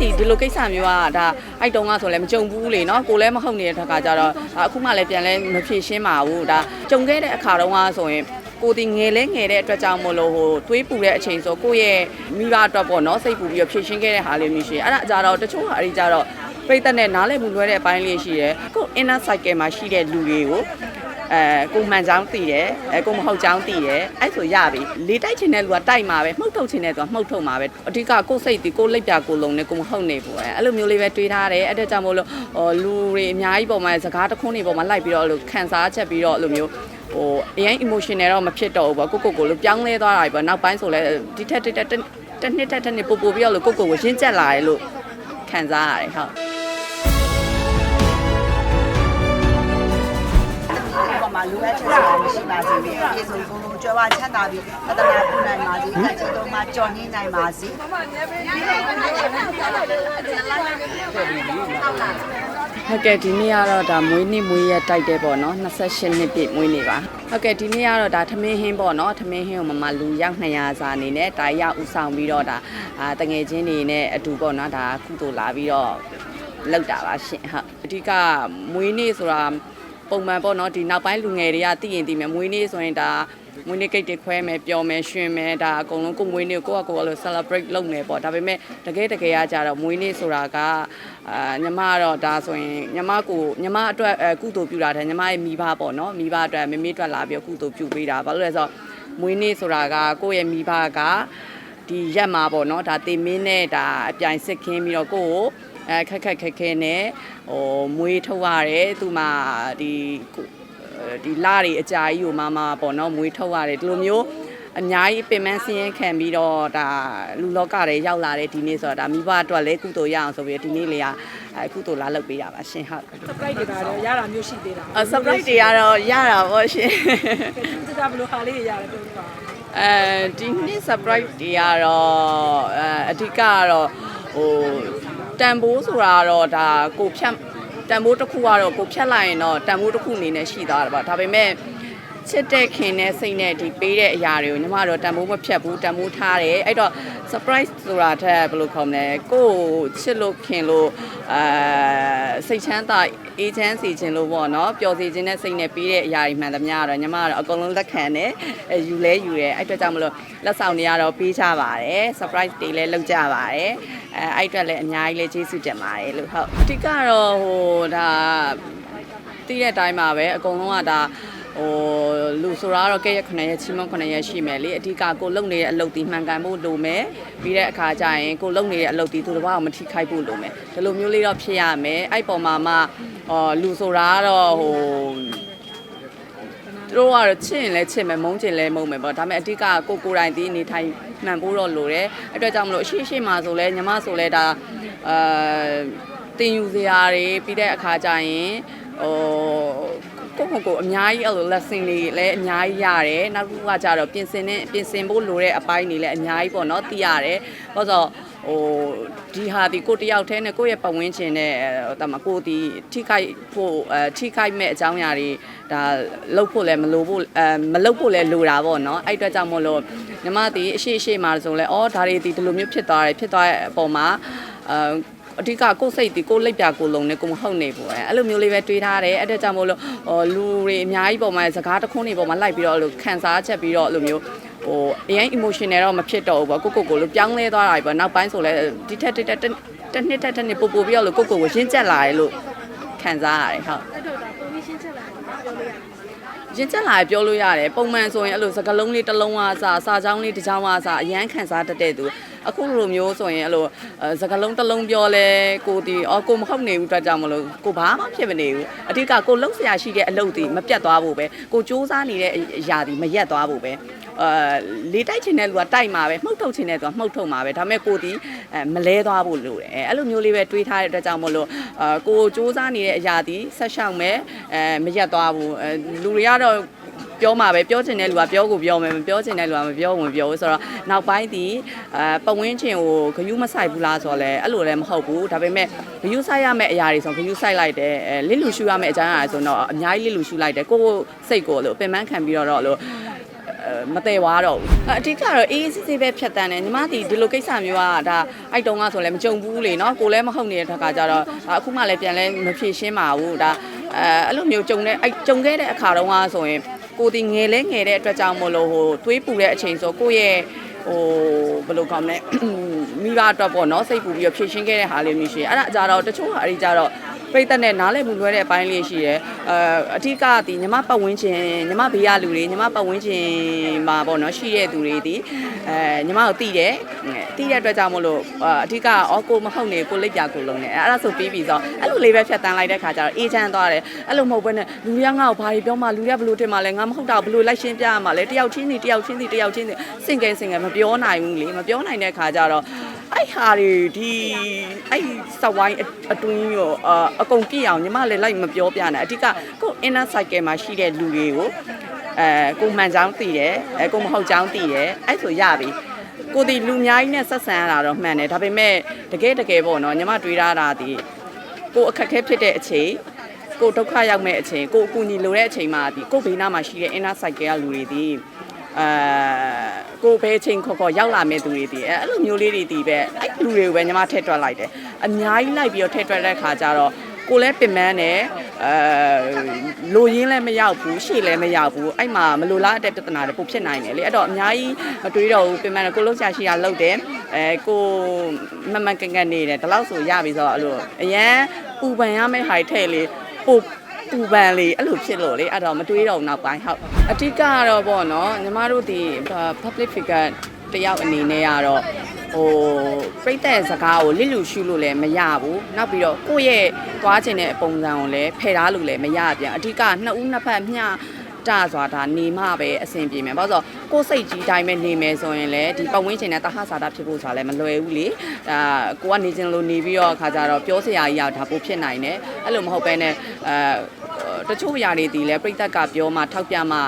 ဒီဒီလိုကိစ္စမျိုးကဒါအဲ့တုန်းကဆိုလည်းမကြုံဘူးလေနော်ကိုလည်းမဟုတ်နေတဲ့ခါကျတော့ဒါအခုမှလည်းပြန်လဲမဖြေရှင်းပါဘူးဒါကြုံခဲ့တဲ့အခါတုန်းကဆိုရင်ကိုဒီငယ်လဲငယ်တဲ့အတွက်ကြောင့်မလို့ဟိုသွေးပူတဲ့အချိန်ဆိုကိုယ့်ရဲ့မိဘအတွက်ပေါ့နော်စိတ်ပူပြီးတော့ဖြေရှင်းခဲ့တဲ့ဟာလေးမျိုးရှိတယ်အဲ့ဒါကြတော့တချို့ဟာအကြီးကြတော့ပြိတ္တနဲ့နားလည်မှုလွဲတဲ့အပိုင်းလေးရှိတယ်ကို inner cycle မှာရှိတဲ့လူတွေကို အဲကိုမှန်ချောင်းတည်တယ်အဲကိုမဟုတ်ချောင်းတည်တယ်အဲ့ဆိုရပြီလေတိုက်ချင်တဲ့လူကတိုက်မှာပဲမှုတ်ထုတ်ချင်တဲ့သူကမှုတ်ထုတ်မှာပဲအဓိကကိုယ်စိတ်ဒီကိုယ်လက်ပြကိုယ်လုံးနဲ့ကိုမဟုတ်နေဘူးအဲအဲ့လိုမျိုးလေးပဲတွေးထားတယ်အဲ့ဒါကြောင့်မို့လို့ဟိုလူတွေအများကြီးပုံမှာစကားတစ်ခုနေပုံမှာလိုက်ပြီးတော့အဲ့လိုခံစားချက်ပြီးတော့အဲ့လိုမျိုးဟိုအရင် emotional တော့မဖြစ်တော့ဘူးပေါ့ကိုကိုကိုလို့ပြောင်းလဲသွားတာပဲပေါ့နောက်ပိုင်းဆိုလဲဒီထက်တစ်တစ်တစ်နှစ်တစ်နှစ်ပို့ပို့ပြီးတော့လို့ကိုကိုကိုရင်းကျက်လာတယ်လို့ခံစားရတယ်ဟုတ် မှလိုအပ်ချက်ဆိုတာမရှိပါစေနဲ့ပြေဆုံးကုန်လုံးကြွယ်ဝချမ်းသာပြီးသဒ္ဒနာပြုနိုင်ပါစေအချက်တော်မှာကြော်နှင်းနိုင်ပါစေဟုတ်ကဲ့ဒီနေ့ကတော့ဒါမွေးနေ့မွေးရက်တိုက်တယ်ပေါ့နော်28နှစ်ပြည့်မွေးနေ့ပါဟုတ်ကဲ့ဒီနေ့ကတော့ဒါထမင်းဟင်းပေါ့နော်ထမင်းဟင်းကိုမမလူရောက်200စာအနေနဲ့ဒါရဥဆောင်ပြီးတော့ဒါအာတငယ်ချင်းတွေနဲ့အတူပေါ့နော်ဒါကုသိုလ်လာပြီးတော့လောက်တာပါရှင်ဟုတ်အဓိကမွေးနေ့ဆိုတာ ပုံမှန်ပေါ့နော်ဒီနောက်ပိုင်းလူငယ်တွေကသိရင်သိမယ်မွေးနေ့ဆိုရင်ဒါမွေးနေ့ကိတ်တွေခွဲမယ်ပျော်မယ်ရွှင်မယ်ဒါအကုန်လုံးကိုယ်မွေးနေ့ကိုကိုယ့်အကိုယ်လို့ celebrate လုပ်မယ်ပေါ့ဒါပေမဲ့တကယ်တကယ်ကကြတော့မွေးနေ့ဆိုတာကအာညီမကတော့ဒါဆိုရင်ညီမကိုညီမအတွက်အဲကုသိုလ်ပြုတာတဲ့ညီမရဲ့မိဘပေါ့နော်မိဘအတွက်မမေအတွက်လာပြီးကုသိုလ်ပြုပေးတာဘာလို့လဲဆိုတော့မွေးနေ့ဆိုတာကကိုယ့်ရဲ့မိဘကဒီရက်မှာပေါ့နော်ဒါတင်မင်းနဲ့ဒါအပြိုင်စစ်ခင်းပြီးတော့ကိုယ့်ကို အဲခက်ခက်ခက်ခဲနဲ့ဟိုမွေးထုတ်ရတယ်သူမှဒီကိုဒီလာတွေအကြာကြီးကိုမမပေါ့နော်မွေးထုတ်ရတယ်ဒီလိုမျိုးအများကြီးပင်မဆင်းရဲခံပြီးတော့ဒါလူလောကတွေရောက်လာတဲ့ဒီနေ့ဆိုတော့ဒါမိဘအတွက်လည်းကုသိုလ်ရအောင်ဆိုပြီးဒီနေ့လေကအဲကုသိုလ်လာလုပ်ပေးတာပါရှင်ဟုတ် surprise တွေကတော့ရတာမျိုးရှိသေးတာအ surprise တွေကတော့ရတာပေါ့ရှင်တူတာဘယ်လိုဟာလေးတွေရတယ်ပြောပြပါအဲဒီနေ့ surprise တွေကတော့အဲအဓိကကတော့ဟို တန်ဖိုးဆိုတာကတော့ဒါကိုဖြတ်တန်ဖိုးတစ်ခုကတော့ကိုဖြတ်လိုက်ရင်တော့တန်ဖိုးတစ်ခုအနေနဲ့ရှိသွားတာပါဒါပေမဲ့ ချစ်တဲ့ခင်တဲ့စိတ်နဲ့ဒီပေးတဲ့အရာတွေကိုညီမတို့တန်ဖိုးမဖြတ်ဘူးတန်ဖိုးထားတယ်အဲ့တော့ surprise ဆိုတာထက်ဘယ်လိုခေါ်မလဲကိုယ်ချစ်လို့ခင်လို့အာစိတ်ချမ်းသာအေးချမ်းစီခြင်းလို့ပေါ့နော်ပျော်စီခြင်းနဲ့စိတ်နဲ့ပေးတဲ့အရာတွေမှန်သမျှကတော့ညီမကတော့အကုန်လုံးလက်ခံတယ်အဲယူလဲယူတယ်အဲ့အတွက်ကြောင့်မလို့လက်ဆောင်တွေကတော့ပေးကြပါတယ် surprise တွေလည်းလုပ်ကြပါတယ်အဲအဲ့အတွက်လည်းအများကြီးလည်းကျေးဇူးတင်ပါတယ်လို့ဟုတ်အဓိကတော့ဟိုဒါတည်တဲ့အတိုင်းပါပဲအကုန်လုံးကဒါ ဟိုလူဆိုတာကတော့ကဲရက်9ရက်ချီမွန်9ရက်ရှိမယ်လေအဓိကကိုလုံနေတဲ့အလုပ်ဒီမှန်ကန်ဖို့လိုမယ်ပြီးတဲ့အခါကျရင်ကိုလုံနေတဲ့အလုပ်ဒီသူတစ်ပါးကိုမထိခိုက်ဖို့လိုမယ်ဒီလိုမျိုးလေးတော့ဖြစ်ရမယ်အဲ့ပေါ်မှာမှဟောလူဆိုတာကတော့ဟိုသူတို့ကတော့ချစ်ရင်လည်းချစ်မယ်မုန်းချင်လည်းမုန်းမယ်ပေါ့ဒါပေမဲ့အဓိကကိုကိုယ်တိုင်ဒီအနေထိုင်မှန်ဖို့တော့လိုတယ်အဲ့အတွက်ကြောင့်မလို့အရှိရှိမှာဆိုလဲညီမဆိုလဲဒါအာတင်ယူစရာတွေပြီးတဲ့အခါကျရင် ဟိုကိုကိုကိုအများကြီးအဲ့လို lesson တွေလည်းအများကြီးရတယ်နောက်တစ်ခုကကြတော့ပြင်ဆင်နေပြင်ဆင်ဖို့လိုတဲ့အပိုင်းတွေလည်းအများကြီးပေါ့နော်သိရတယ်ဘာလို့ဆိုဟိုဒီဟာဒီကိုတယောက်တည်းနဲ့ကိုယ့်ရဲ့ပတ်ဝန်းကျင်နဲ့တမကိုဒီထိခိုက်ဖို့အဲထိခိုက်မဲ့အကြောင်းအရာတွေဒါလှုပ်ဖို့လည်းမလိုဖို့အဲမလှုပ်ဖို့လည်းလိုတာပေါ့နော်အဲ့အတွက်ကြောင့်မို့လို့ညီမဒီအရှိအရှိမှာဆိုလဲအော်ဒါတွေဒီဒီလိုမျိုးဖြစ်သွားတယ်ဖြစ်သွားတဲ့အပေါ်မှာအဲ အဓိကကိုယ်စိတ်ဒီကိုယ်လက်ပြကိုယ်လုံးနဲ့ကိုယ်မဟုတ်နေဘူးအဲအဲ့လိုမျိုးလေးပဲတွေးထားတယ်အဲ့ဒါကြောင့်မို့လို့ဟိုလူတွေအများကြီးပုံမှာစကားတစ်ခုနေပုံမှာလိုက်ပြီးတော့အဲ့လိုခံစားချက်ပြီးတော့အဲ့လိုမျိုးဟိုအရင် emotional တော့မဖြစ်တော့ဘူးပေါ့ကိုကိုကိုလို့ပြောင်းလဲသွားတာပဲနောက်ပိုင်းဆိုလဲဒီထက်တစ်တစ်တစ်နှစ်တစ်နှစ်ပို့ပို့ပြီးတော့လို့ကိုကိုကိုရင်းကျက်လာတယ်လို့ခံစားရတယ်ဟုတ်အဲ့တော့ဒါပုံပြီးရှင်းချက်လာတယ်ပြောလို့ရတယ်ရင်ကျက်လာပြောလို့ရတယ်ပုံမှန်ဆိုရင်အဲ့လိုစကလုံးလေးတစ်လုံးအားစာစာချောင်းလေးတစ်ချောင်းအားစာအရန်ခံစားတတ်တဲ့သူ အခုလိုမျိုးဆိုရင်အဲ့လိုစကလုံးတစ်လုံးပြောလဲကိုဒီအော်ကိုမဟုတ်နေဘူးအတွက်ကြောင့်မလို့ကိုဘာမှဖြစ်မနေဘူးအဓိကကိုလှုပ်ရှားရှိတဲ့အလုပ်တွေမပြတ်သွားဖို့ပဲကိုစူးစမ်းနေတဲ့အရာတွေမရက်သွားဖို့ပဲအာလေတိုက်ချင်တဲ့လူကတိုက်မှာပဲမှုတ်ထုတ်ချင်တဲ့သူကမှုတ်ထုတ်မှာပဲဒါပေမဲ့ကိုဒီအဲမလဲသွားဖို့လိုတယ်အဲ့လိုမျိုးလေးပဲတွေးထားတဲ့အတွက်ကြောင့်မလို့အာကိုစူးစမ်းနေတဲ့အရာတွေဆက်ရှောက်မယ်အဲမရက်သွားဘူးအဲလူတွေကတော့ ပြောမှာပဲပြောချင်တဲ့လူကပြောကိုပြောမယ်မပြောချင်တဲ့လူကမပြောဘူးမပြောဘူးဆိုတော့နောက်ပိုင်းဒီအဲပဝင်းချင်ကိုဂယုမဆိုင်ဘူးလားဆိုတော့လဲအဲ့လိုလည်းမဟုတ်ဘူးဒါပေမဲ့ဂယုဆိုင်ရမယ့်အရာတွေဆိုဂယုဆိုင်လိုက်တယ်အဲလစ်လူရှူရမယ့်အကြောင်းအရာဆိုတော့အများကြီးလစ်လူရှူလိုက်တယ်ကိုယ့်စိတ်ကိုလို့ပင်ပန်းခံပြီးတော့တော့လို့အဲမတည်သွားတော့ဘူးအဓိကတော့အေးအေးဆေးဆေးပဲဖြတ်တန်းတယ်ညီမဒီဒီလိုကိစ္စမျိုးကဒါအိုက်တုံးကဆိုလည်းမကြုံဘူးလေနော်ကိုလည်းမဟုတ်နေတဲ့ခါကျတော့ဒါအခုမှလည်းပြန်လဲမဖြေရှင်းပါဘူးဒါအဲအဲ့လိုမျိုးကြုံတဲ့အဲ့ကြုံခဲ့တဲ့အခါတုန်းကဆိုရင် ကိုဒီငယ်လဲငယ်တဲ့အတွက်ကြောင့်မလို့ဟိုသွေးပူတဲ့အချိန်ဆိုကိုယ့်ရဲ့ဟိုဘယ်လိုကောင်းလဲမိဘအတွက်ပေါ့နော်စိတ်ပူပြီးတော့ဖြည့်ရှင်းခဲ့တဲ့ဟာလေးမျိုးရှိတယ်အဲ့ဒါအကြတော့တချို့ဟာတွေကြတော့ ပြိတ္တနဲ့နားလည်မှုလွဲတဲ့အပိုင်းလေးရှိတယ်အဲအထက်ကဒီညီမပတ်ဝန်းကျင်ညီမဘေးကလူတွေညီမပတ်ဝန်းကျင်မှာပေါ့နော်ရှိတဲ့သူတွေဒီအဲညီမကိုတီးတယ်တီးတဲ့အတွက်ကြောင့်မလို့အထက်ကအော်ကိုမဟုတ်နေကိုလက်ပြကိုလုံးနေအဲ့ဒါဆိုပြီးပြီဆိုအဲ့လိုလေးပဲဖြတ်တန်းလိုက်တဲ့ခါကျတော့အေးချမ်းသွားတယ်အဲ့လိုမဟုတ်ဘဲနဲ့လူတွေကငါ့ကိုဘာတွေပြောမှလူတွေကဘယ်လိုတင်မှလဲငါမဟုတ်တာဘယ်လိုလိုက်ရှင်းပြရမှာလဲတယောက်ချင်းစီတယောက်ချင်းစီတယောက်ချင်းစီစင်ကဲစင်ကဲမပြောနိုင်ဘူးလေမပြောနိုင်တဲ့ခါကျတော့ အဲ့ဟာတွေဒီအဲ့စဝိုင်းအတွင်းရောအအကုန်ပြည့်အောင်ညီမလည်းလိုက်မပြောပြနဲ့အဓိကကို inner cycle မှာရှိတဲ့လူတွေကိုအဲကိုမှန်ချောင်းတည်တယ်အဲကိုမဟုတ်ချောင်းတည်တယ်အဲ့ဆိုရပြီကိုဒီလူအများကြီးနဲ့ဆက်ဆံရတာတော့မှန်တယ်ဒါပေမဲ့တကယ်တကယ်ပေါ့နော်ညီမတွေးရတာဒီကိုအခက်အခဲဖြစ်တဲ့အချိန်ကိုဒုက္ခရောက်မဲ့အချိန်ကိုအကူအညီလိုတဲ့အချိန်မှာဒီကိုဘေးနားမှာရှိတဲ့ inner cycle ကလူတွေဒီအဲ ကိုဘဲချင်းခေါ်ခေါ်ရောက်လာမဲ့သူတွေဒီအဲအဲ့လိုမျိုးလေးတွေဒီပဲအဲ့လူတွေကိုပဲညီမထည့်တွက်လိုက်တယ်အများကြီးလိုက်ပြီးတော့ထည့်တွက်တဲ့ခါကျတော့ကိုလည်းပင်ပန်းတယ်အဲလိုရင်းလည်းမရောက်ဘူးရှေ့လည်းမရောက်ဘူးအဲ့မှာမလိုလားတဲ့ပြဿနာတွေပိုဖြစ်နိုင်တယ်လေအဲ့တော့အများကြီးမတွေးတော့ဘူးပင်ပန်းတယ်ကိုလုံးချာရှိတာလုပ်တယ်အဲကိုမမန်ကန်ကန်နေတယ်ဒီလောက်ဆိုရပြီဆိုတော့အဲ့လိုအရန်ပူပန်ရမယ့်ဟာတွေထည့်လေပို့ ပူပန်လေးအဲ့လိုဖြစ်လို့လေအဲ့တော့မတွေးတော့ဘူးနောက်ပိုင်းဟုတ်အဓိကကတော့ပေါ့နော်ညီမတို့ဒီ public figure တယောက်အနေနဲ့ကတော့ဟိုပြိတ္တစကားကိုလစ်လူရှုလို့လည်းမရဘူးနောက်ပြီးတော့ကိုယ့်ရဲ့သွားခြင်းတဲ့ပုံစံကိုလည်းဖယ်ထားလို့လည်းမရပြန်အဓိကနှစ်ဦးနှစ်ဖက်မျှတစွာဒါနေမှပဲအဆင်ပြေမယ်ဘာလို့ဆိုကိုယ်စိတ်ကြီးတိုင်းပဲနေမယ်ဆိုရင်လည်းဒီပတ်ဝန်းကျင်နဲ့တဟဆာတာဖြစ်ဖို့ဆိုတာလည်းမလွယ်ဘူးလေဒါကိုကနေခြင်းလို့နေပြီးတော့အခါကျတော့ပြောစရာကြီးရဒါပိုဖြစ်နိုင်တယ်အဲ့လိုမဟုတ်ဘဲနဲ့အဲ တချို့ຢာတွေဒီလဲပြိတ္တကပြောမှထောက်ပြမှ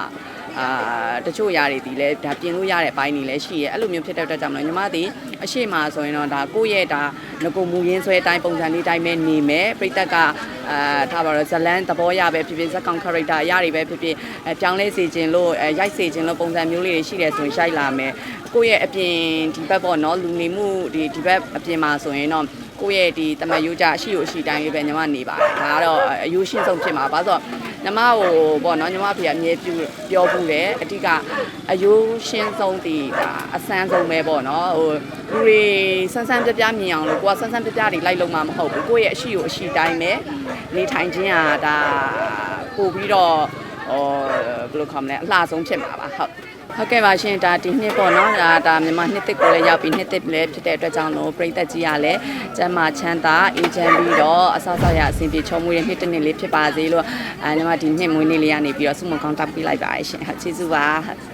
အာတချို့ຢာတွေဒီလဲဒါပြင်လို့ရတဲ့အပိုင်းတွေလည်းရှိရဲအဲ့လိုမျိုးဖြစ်တဲ့အတွက်ကြောင့်မလို့ညီမဒီအရှိမဆိုရင်တော့ဒါကိုယ့်ရဲ့ဒါ ငကိုမူရင်းဆွဲအတိုင်းပုံစံလေးတိုင်းပဲနေမယ်ပြိတ္တကအာထားပါတော့ဇလန်းသဘောရပဲဖြစ်ဖြစ်ဇက်ကောင် character အရာတွေပဲဖြစ်ဖြစ်အဲပြောင်းလဲစေခြင်းလို့အဲရိုက်စေခြင်းလို့ပုံစံမျိုးလေးတွေရှိတယ်ဆိုရင်ရိုက်လာမယ်ကိုယ့်ရဲ့အပြင်ဒီဘက်ပေါ့နော်လူနေမှုဒီဒီဘက်အပြင်မှာဆိုရင်တော့ကိုယ့်ရဲ့ဒီတမယိုးကြအရှိကိုအရှိတိုင်းလေးပဲညီမနေပါတယ်ဒါကတော့အယိုးရှင်းဆုံးဖြစ်မှာပါဆိုတော့ညီမကိုပေါ့နော်ညီမဖေကအမြဲပြပြောဘူးတယ်အဓိကအယိုးရှင်းဆုံးဒီဒါအဆန်းဆုံးပဲပေါ့နော်ဟိုလူတွေဆန်းဆန်းပြပြမြင်အောင်လို့ကိုကဆန်းဆန်းပြပြတွေလိုက်လုံးမှာမဟုတ်ဘူးကိုယ့်ရဲ့အရှိကိုအရှိတိုင်းပဲနေထိုင်ခြင်းကဒါပို့ပြီးတော့ဟိုဘယ်လိုခေါ်မလဲအလှဆုံးဖြစ်မှာပါဟုတ်ဟုတ်ကဲ့ပါရှင်ဒါဒီနှစ်ပေါ့နော်ဒါဒါမြန်မာနှစ်တစ်ကိုလည်းရောက်ပြီးနှစ်တစ်လည်းဖြစ်တဲ့အတွက်ကြောင့်လို့ပြည်သက်ကြီးကလည်းကျမ်းမာချမ်းသာအေဂျင့်ပြီးတော့အဆောက်အအုံရအဆင်ပြေချုံမွေးတဲ့နှစ်တစ်နှစ်လေးဖြစ်ပါစေလို့အဲညီမဒီနှစ်မွေးနေ့လေးကနေပြီးတော့ဆုမွန်ကောင်းတောက်ပေးလိုက်ပါရှင်ဟုတ်ကျေးဇူးပါဟုတ်